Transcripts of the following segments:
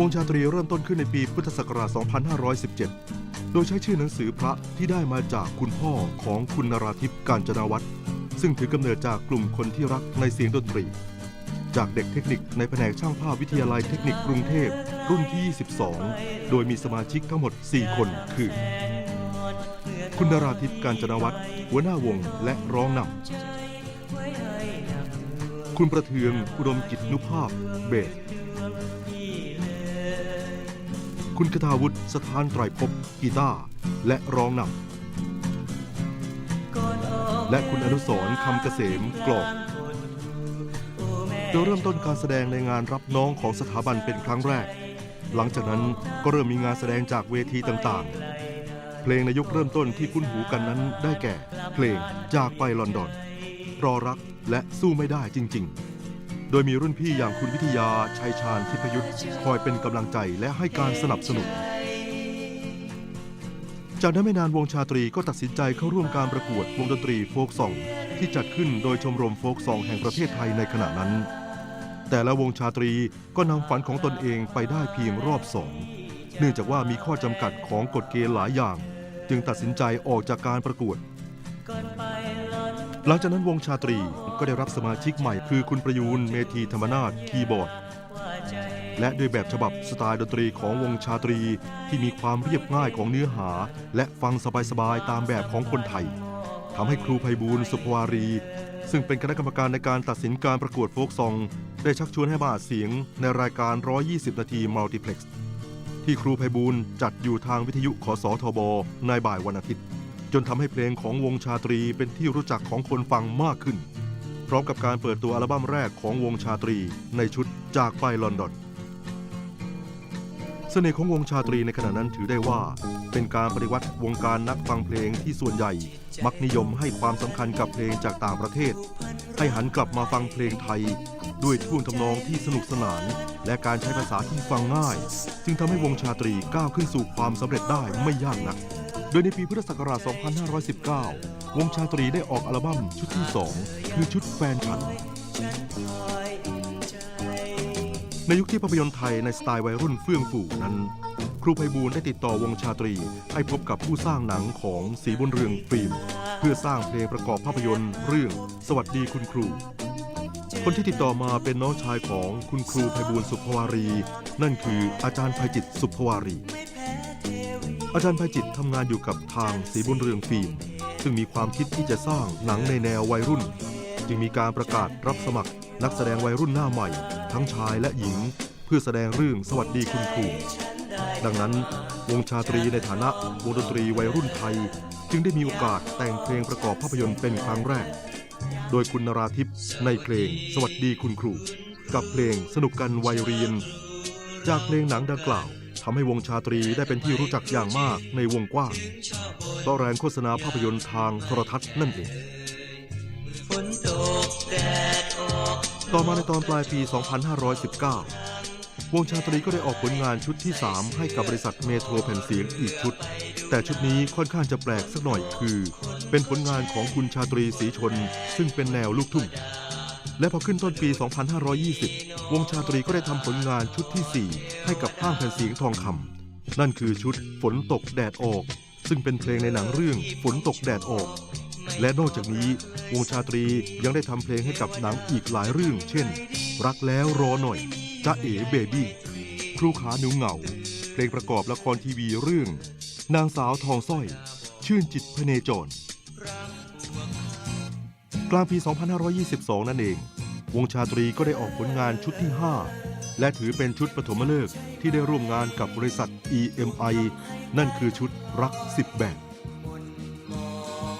วงชาตรีเริ่มต้นขึ้นในปีพุทธศักราช 2517 โดยใช้ชื่อหนังสือพระที่ได้มาจากคุณพ่อของคุณนราธิปกาญจนาวัฒน์ซึ่งถือกำเนิดจากกลุ่มคนที่รักในเสียงดนตรี จากเด็กเทคนิคในแผนกช่างภาพวิทยาลัยเทคนิคกรุงเทพ รุ่นที่ 22 โดยมีสมาชิกทั้งหมด 4 คนคือ คุณนราธิปกาญจนาวัฒน์หัวหน้าวงและร้องนำ คุณประเทืองอุดมกิจนุภาพ เบส คุณคทาวุฒิสถานไตรภพกีตาร์และร้องนำและคุณอนุสรคำเกษมกลองโดยเริ่มต้นการแสดงในงานรับน้องของสถาบันเป็นครั้งแรก หลังจากนั้นก็เริ่มมีงานแสดงจากเวทีต่างๆ เพลงในยุคเริ่มต้นที่คุ้นหูกันนั้นได้แก่ เพลงจากไปลอนดอนรอรัก และสู้ไม่ได้จริง ๆ โดยมีรุ่นพี่อย่างคุณวิทยาชัยชาญทิพยุทธ์คอยเป็นกำลังใจและให้การสนับสนุน จากนั้นไม่นานวงชาตรีก็ตัดสินใจเข้าร่วมการประกวดวงดนตรีโฟกซองที่จัดขึ้นโดยชมรมโฟกซองแห่งประเทศไทยในขณะนั้น แต่ละวงชาตรีก็นำฝันของตนเองไปได้เพียงรอบสองเนื่องจากว่ามีข้อจำกัดของกฎเกณฑ์หลายอย่าง จึงตัดสินใจออกจากการประกวด หลังจากนั้นวงชาตรี ก็ได้รับสมาชิกใหม่คือคุณประยูนเมธีธรรมนาถคีย์บอร์ด และด้วยแบบฉบับสไตล์ดนตรีของวงชาตรี ที่มีความเรียบง่ายของเนื้อหา และฟังสบายๆตามแบบของคนไทยทำให้ครูไพบูลสุภวารี ซึ่งเป็นคณะกรรมการในการตัดสินการประกวดโฟกซอง ได้ชักชวนให้มาอัดเสียงในรายการ 120 นาทีมัลติเพล็กซ์ที่ครูไพบูลจัดอยู่ทางวิทยุขอสอทบในบ่ายวันอาทิตย์ จนทำให้เพลงของวงชาตรีเป็นที่รู้จักของคนฟังมากขึ้น พร้อมกับการเปิดตัวอัลบั้มแรกของวงชาตรีในชุดจากไปลอนดอนเสน่ห์ของวงชาตรีในขณะนั้นถือได้ว่า เป็นการปฏิวัติวงการนักฟังเพลงที่ส่วนใหญ่ มักนิยมให้ความสำคัญกับเพลงจากต่างประเทศ ให้หันกลับมาฟังเพลงไทย ด้วยท่วงทำนองที่สนุกสนาน และการใช้ภาษาที่ฟังง่าย จึงทำให้วงชาตรีก้าวขึ้นสู่ความสำเร็จได้ไม่ยากนัก ดยในปีพุทธศักราช 2519 วงชาตรีได้ออกอัลบั้มชุดที่ 2 คือชุดแฟนฉัน ในยุคที่ภาพยนตร์ไทยในสไตล์วัยรุ่นเฟื่องฟูนั้น ครูไพบูลได้ติดต่อวงชาตรี ให้พบกับผู้สร้างหนังของสีบุญเรืองฟิล์ม เพื่อสร้างเพลงประกอบภาพยนตร์เรื่องสวัสดีคุณครู คนที่ติดต่อมาเป็นน้องชายของคุณครูไพบูลสุภวารี นั่นคืออาจารย์ไพจิตสุภวารี อาจารย์ไพจิตทำงานอยู่กับทางสีบุญเรืองฟิล์มซึ่งมีความคิดที่จะสร้างหนังในแนววัยรุ่น จึงมีการประกาศรับสมัคร นักแสดงวัยรุ่นหน้าใหม่ ทั้งชายและหญิง เพื่อแสดงเรื่องสวัสดีคุณครูดังนั้นวงชาตรีในฐานะวงดนตรีวัยรุ่นไทย จึงได้มีโอกาสแต่งเพลงประกอบภาพยนตร์เป็นครั้งแรก โดยคุณนราธิปในเพลงสวัสดีคุณครู กับเพลงสนุกกันวัยเรียน จากเพลงหนังดังกล่าว ทำให้วงชาตรีได้เป็นที่รู้จักอย่างมากในวงกว้างต่อแรงโฆษณาภาพยนตร์ทางโทรทัศน์นั่นเอง ต่อมาในตอนปลายปี 2519 วงชาตรีก็ได้ออกผลงานชุดที่ 3 ให้กับบริษัทเมโทรแผ่นเสียงอีกชุด แต่ชุดนี้ค่อนข้างจะแปลกสักหน่อยคือ เป็นผลงานของคุณชาตรีศรีชน ซึ่งเป็นแนวลูกทุ่งและพอขึ้นต้นปี 2520 วงชาตรีก็ได้ทำผลงานชุดที่ 4 ให้กับห้างแผ่นเสียงทองคำนั่นคือชุดฝนตกแดดออก ซึ่งเป็นเพลงในหนังเรื่องฝนตกแดดออก และนอกจากนี้ วงชาตรียังได้ทำเพลงให้กับหนังอีกหลายเรื่อง เช่น รักแล้วรอหน่อยจ้าเอ๋เบบี้ครูขาหนูเหงา เพลงประกอบละครทีวีเรื่อง นางสาวทองสร้อย ชื่นจิตพเนจร กลางปี 2522 นั่นเอง วงชาตรีก็ได้ออกผลงานชุดที่ 5 และถือเป็นชุดปฐมฤกษ์ที่ได้ร่วมงานกับบริษัท EMI นั่นคือชุดรัก10แบบ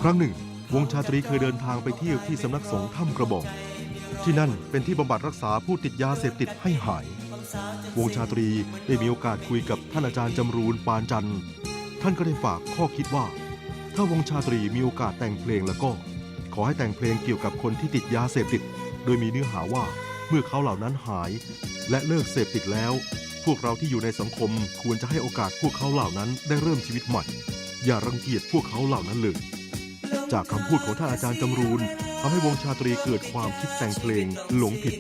ครั้งหนึ่ง วงชาตรีเคยเดินทางไปเที่ยวที่สำนักสงฆ์ถ้ำกระบอก ที่นั่นเป็นที่บำบัดรักษาผู้ติดยาเสพติดให้หาย วงชาตรีได้มีโอกาสคุยกับท่านอาจารย์จำรูนปานจันทร์ท่านก็ได้ฝากข้อคิดว่า ถ้าวงชาตรีมีโอกาสแต่งเพลงแล้วก็ ขอให้แต่งเพลงเกี่ยวกับคนที่ติดยาเสพติด โดยมีเนื้อหาว่าเมื่อเขาเหล่านั้นหาย และเลิกเสพติดแล้ว พวกเราที่อยู่ในสังคมควรจะให้โอกาสพวกเขาเหล่านั้นได้เริ่มชีวิตใหม่ อย่ารังเกียจพวกเขาเหล่านั้นเลย จากคำพูดของท่านอาจารย์จำรูนทำให้วงชาตรีเกิดความคิดแต่งเพลงหลงผิด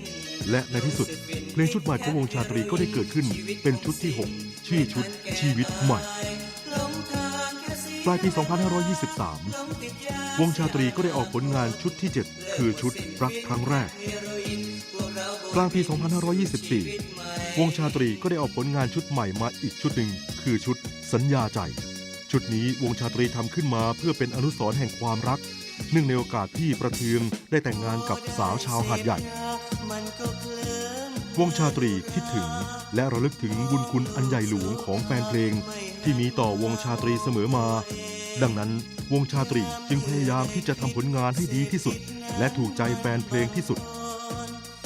และในที่สุด เพลงชุดใหม่ของวงชาตรีก็ได้เกิดขึ้นเป็นชุดที่ 6 ชื่อชุดชีวิตใหม่ ปลายปี 2523 วงชาตรีก็ได้ออกผลงานชุดที่ 7 คือชุดรักครั้งแรก กลางปี 2524 วงชาตรีก็ได้ออกผลงานชุดใหม่มาอีกชุดหนึ่งคือชุดสัญญาใจ ชุดนี้วงชาตรีทำขึ้นมาเพื่อเป็นอนุสรณ์แห่งความรักเนื่องในโอกาสที่ประเทืองได้แต่งงานกับสาวชาวหาดใหญ่ วงชาตรีคิดถึงและระลึกถึงบุญคุณอันใหญ่หลวงของแฟนเพลง ที่มีต่อวงชาตรีเสมอมา ดังนั้น วงชาตรีจึงพยายามที่จะทำผลงานให้ดีที่สุด และถูกใจแฟนเพลงที่สุด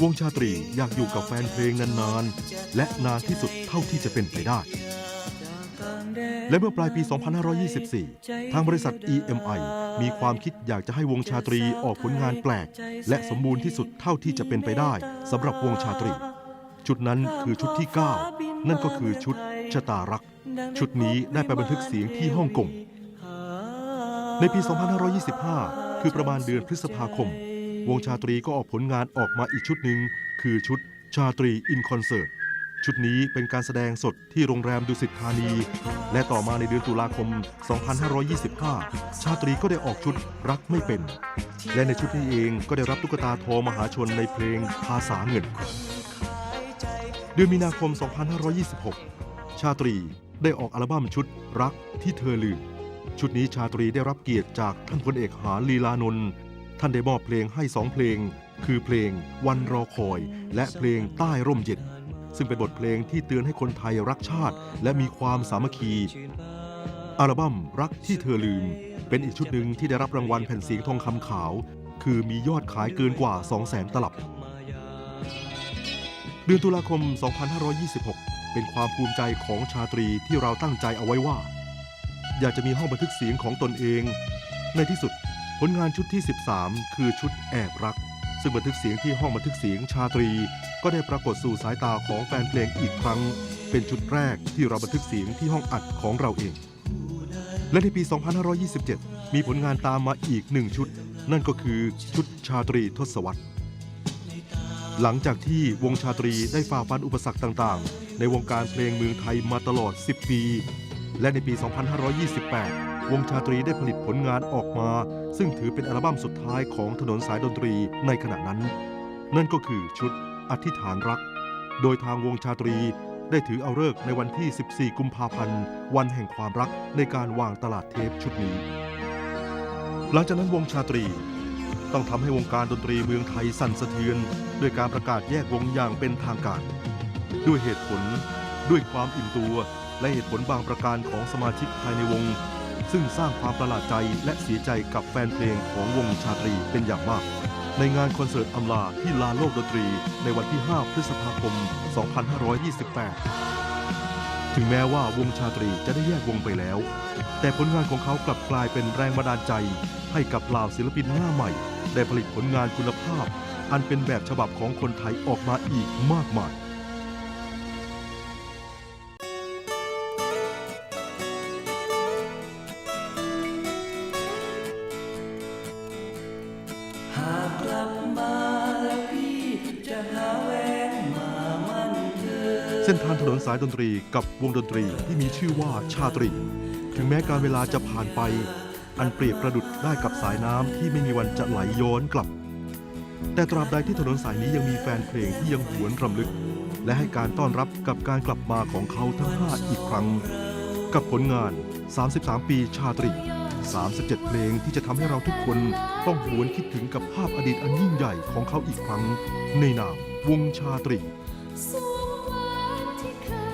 วงชาตรีอยากอยู่กับแฟนเพลงนานๆ และนานที่สุดเท่าที่จะเป็นไปได้ และเมื่อปลายปี 2524 ทางบริษัท EMI มีความคิดอยากจะให้วงชาตรีออกผลงานแปลก และสมบูรณ์ที่สุดเท่าที่จะเป็นไปได้สำหรับวงชาตรี ชุดนั้นคือชุดที่ 9 นั่นก็คือชุดชะตารัก ชุดนี้ได้ไปบันทึกเสียงที่ฮ่องกง ในปี 2525 คือประมาณเดือนพฤษภาคม วงชาตรีก็ออกผลงานออกมาอีกชุดหนึ่ง คือชุดชาตรีอินคอนเสิร์ต ชุดนี้เป็นการแสดงสดที่โรงแรมดุสิตธานี และต่อมาในเดือนตุลาคม 2525 ชาตรีก็ได้ออกชุดรักไม่เป็น และในชุดนี้เองก็ได้รับตุ๊กตาทอมหาชนในเพลงภาษาเงิน เดือนมีนาคม 2526 ชาตรีได้ออกอัลบั้มชุดรักที่เธอลืม ชุดนี้ชาตรีได้รับเกียรติจากท่านพลเอกหาลีลานนท์ท่านได้มอบเพลงให้สองเพลง คือเพลงวันรอคอย และเพลงใต้ร่มเย็นซึ่งเป็นบทเพลงที่เตือนให้คนไทยรักชาติ และมีความสามัคคี อัลบั้มรักที่เธอลืม เป็นอีกชุดหนึ่งที่ได้รับรางวัลแผ่นเสียงทองคำขาว คือมียอดขายเกินกว่า 200,000 ตลับ เดือนตุลาคม 2526 เป็นความภูมิใจของชาตรีที่เราตั้งใจเอาไว้ว่า อยากจะมีห้องบันทึกเสียงของตนเอง ในที่สุด ผลงานชุดที่ 13 คือชุดแอบรัก ซึ่งบันทึกเสียงที่ห้องบันทึกเสียงชาตรี ก็ได้ปรากฏสู่สายตาของแฟนเพลงอีกครั้ง เป็นชุดแรกที่เราบันทึกเสียงที่ห้องอัดของเราเอง และในปี 2527 มีผลงานตามมาอีกหนึ่งชุด นั่นก็คือชุดชาตรีทศวรรษหลังจากที่วงชาตรีได้ฝ่าฟันอุปสรรคต่างๆ ในวงการเพลงเมืองไทยมาตลอด 10 ปี และในปี 2528 วงชาตรีได้ผลิตผลงานออกมา ซึ่งถือเป็นอัลบั้มสุดท้ายของถนนสายดนตรีในขณะนั้น นั่นก็คือชุดอธิษฐานรัก โดยทางวงชาตรีได้ถือเอาเลิกในวันที่ 14 กุมภาพันธ์ วันแห่งความรักในการวางตลาดเทปชุดนี้ หลังจากนั้นวงชาตรีต้องทำให้วงการดนตรีเมืองไทยสั่นสะเทือนด้วยการประกาศแยกวงอย่างเป็นทางการ ด้วยเหตุผล ด้วยความอิ่มตัว และเหตุผลบางประการของสมาชิกภายในวง ซึ่งสร้างความประหลาดใจและเสียใจกับแฟนเพลงของวงชาตรีเป็นอย่างมาก ในงานคอนเสิร์ตอำลาที่ลานโลกดนตรีในวันที่ 5 พฤษภาคม 2528 ถึงแม้ว่าวงชาตรีจะได้แยกวงไปแล้ว แต่ผลงานของเขากลับกลายเป็นแรงบันดาลใจ ให้กับเหล่าศิลปินหน้าใหม่ ได้ผลิตผลงานคุณภาพ อันเป็นแบบฉบับของคนไทยออกมาอีกมากมาย ส้นทางถนนสายดนตรีกับวงดนตรีที่มีชื่อว่าชาตรี ถึงแม้การเวลาจะผ่านไป อันเปรียบประดุดได้กับสายน้ำที่ไม่มีวันจะไหลย้อนกลับ แต่ตราบใดที่ถนนสายนี้ยังมีแฟนเพลงที่ยังหวนรำลึก และให้การต้อนรับกับการกลับมาของเขาทั้ง 5 อีกครั้ง กับผลงาน 33 ปีชาตรี 37 เพลงที่จะทำให้เราทุกคนต้องหวนคิดถึงกับภาพอดีตอันยิ่งใหญ่ของเขาอีกครั้ง ในนามวงชาตรี you her.